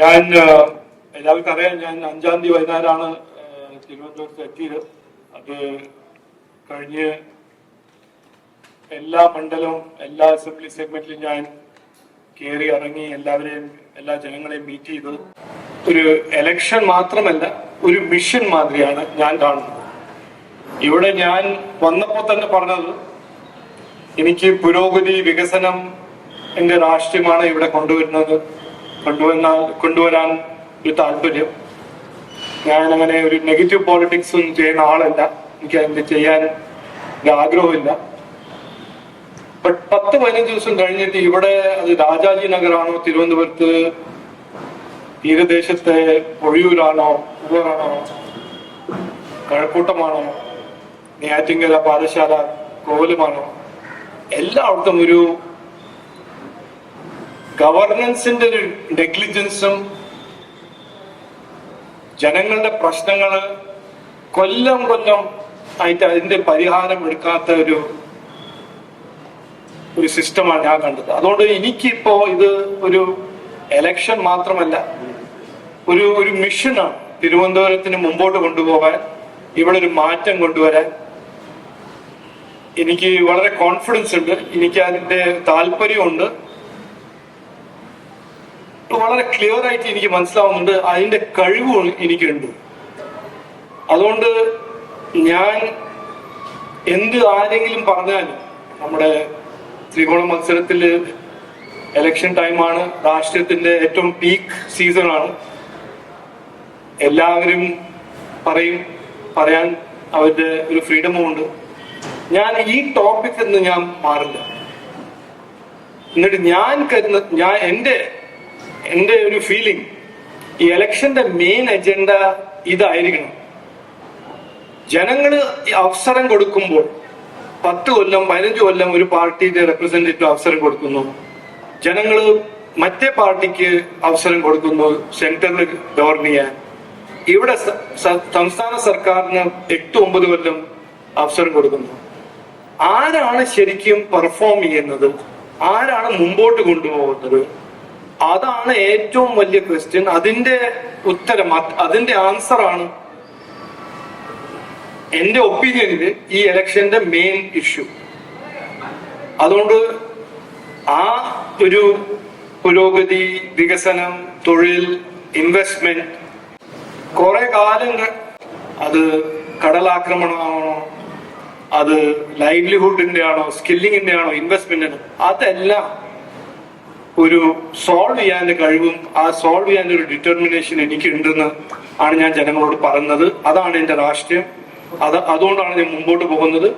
ഞാൻ എല്ലാവർക്കും അറിയാം ഞാൻ അഞ്ചാം തീയതി വൈകുന്നേരമാണ് തിരുവനന്തപുരത്ത് എത്തിയത്. അത് കഴിഞ്ഞ് എല്ലാ മണ്ഡലവും എല്ലാ അസംബ്ലി സെഗ്മെന്റിലും ഞാൻ കയറി ഇറങ്ങി എല്ലാവരെയും എല്ലാ ജനങ്ങളെയും മീറ്റ് ചെയ്ത്. ഒരു എലക്ഷൻ മാത്രമല്ല ഒരു മിഷൻ മാതിരിയാണ് ഞാൻ കാണുന്നത്. ഇവിടെ ഞാൻ വന്നപ്പോൾ തന്നെ പറഞ്ഞത് എനിക്ക് പുരോഗതി വികസനം എന്റെ രാഷ്ട്രീയമാണ് ഇവിടെ കൊണ്ടുവരുന്നത്. കൊണ്ടുവന്ന കൊണ്ടുവരാൻ ഒരു താല്പര്യം. ഞാൻ അങ്ങനെ ഒരു നെഗറ്റീവ് പോളിറ്റിക്സ് ഒന്നും ചെയ്യുന്ന ആളല്ല. എനിക്ക് അതിന്റെ ചെയ്യാൻ ഒരു ആഗ്രഹമില്ല ബട്ട് പത്ത് പതിനഞ്ച് ദിവസം കഴിഞ്ഞിട്ട് ഇവിടെ അത് രാജാജി നഗറാണോ തിരുവനന്തപുരത്ത് തീരദേശത്തെ പൊഴിയൂരാണോ ഉറാണോ കഴക്കൂട്ടമാണോ നെയ്യാറ്റിങ്കര പാഠശാല കോവലുമാണോ എല്ലായിടത്തും ഒരു ഗവർണൻസിന്റെ ഒരു നെഗ്ലിജൻസും ജനങ്ങളുടെ പ്രശ്നങ്ങൾ കൊല്ലം കൊല്ലം ആയിട്ട് അതിന്റെ പരിഹാരം എടുക്കാത്ത ഒരു ഒരു സിസ്റ്റമാണ് ഞാൻ കണ്ടത്. അതുകൊണ്ട് എനിക്കിപ്പോ ഇത് ഒരു എലക്ഷൻ മാത്രമല്ല ഒരു ഒരു മിഷനാണ് തിരുവനന്തപുരത്തിന് മുമ്പോട്ട് കൊണ്ടുപോകാൻ ഇവിടെ ഒരു മാറ്റം കൊണ്ടുവരാൻ എനിക്ക് വളരെ കോൺഫിഡൻസ് ഉണ്ട്. എനിക്ക് അതിന്റെ താല്പര്യമുണ്ട്. വളരെ ക്ലിയർ ആയിട്ട് എനിക്ക് മനസ്സിലാവുന്നുണ്ട്. അതിന്റെ കഴിവ് എനിക്കുണ്ട്. അതുകൊണ്ട് ഞാൻ എന്ത് ആരെങ്കിലും പറഞ്ഞാലും നമ്മുടെ ത്രികോണ മത്സരത്തിൽ എലക്ഷൻ ടൈമാണ് രാഷ്ട്രീയത്തിന്റെ ഏറ്റവും പീക്ക് സീസണാണ് എല്ലാവരും പറയും പറയാൻ അവരുടെ ഒരു ഫ്രീഡമും ഉണ്ട്. ഞാൻ ഈ ടോപ്പിക് എന്ന് ഞാൻ മാറില്ല. എന്നിട്ട് ഞാൻ കരുതുന്ന ഞാൻ എന്റെ എന്റെ ഒരു ഫീലിംഗ് ഈ ഇലക്ഷന്റെ മെയിൻ അജണ്ട ഇതായിരിക്കണം. ജനങ്ങൾ അവസരം കൊടുക്കുമ്പോൾ പത്ത് കൊല്ലം പതിനഞ്ച് കൊല്ലം ഒരു പാർട്ടിയുടെ റെപ്രസെന്റേറ്റീവ് അവസരം കൊടുക്കുന്നു. ജനങ്ങൾ മറ്റേ പാർട്ടിക്ക് അവസരം കൊടുക്കുന്നു സെന്ററിൽ ഗവർൺ ചെയ്യാൻ ഇവിടെ സംസ്ഥാന സർക്കാരിന് എട്ട് ഒമ്പത് കൊല്ലം അവസരം കൊടുക്കുന്നു. ആരാണ് ശരിക്കും പെർഫോം ചെയ്യുന്നത്? ആരാണ് മുമ്പോട്ട് കൊണ്ടുപോകുന്നത്? അതാണ് ഏറ്റവും വലിയ ക്വസ്റ്റ്യൻ അതിന്റെ ഉത്തരം അത് അതിന്റെ ആൻസർ ആണ് എന്റെ ഒപ്പീനിയനിൽ ഈ ഇലക്ഷന്റെ മെയിൻ ഇഷ്യൂ അതുകൊണ്ട് ആ ഒരു പുരോഗതി വികസനം തൊഴിൽ ഇൻവെസ്റ്റ്മെന്റ് കുറെ കാലങ്ങൾ അത് കടലാക്രമണമാണോ അത് ലൈവ്ലിഹുഡിന്റെ ആണോ സ്കില്ലിങ്ങിന്റെ ആണോ ഇൻവെസ്റ്റ്മെന്റിന് അതെല്ലാം ഒരു സോൾവ് ചെയ്യാൻ കഴിവും ആ സോൾവ് ചെയ്യാൻ ഒരു ഡിറ്റർമിനേഷൻ എനിക്കുണ്ടെന്ന് ആണ് ഞാൻ ജനങ്ങളോട് പറയുന്നത്. അതാണ് എന്റെ രാഷ്ട്രീയം. അത് അതുകൊണ്ടാണ് ഞാൻ മുമ്പോട്ട് പോകുന്നത്.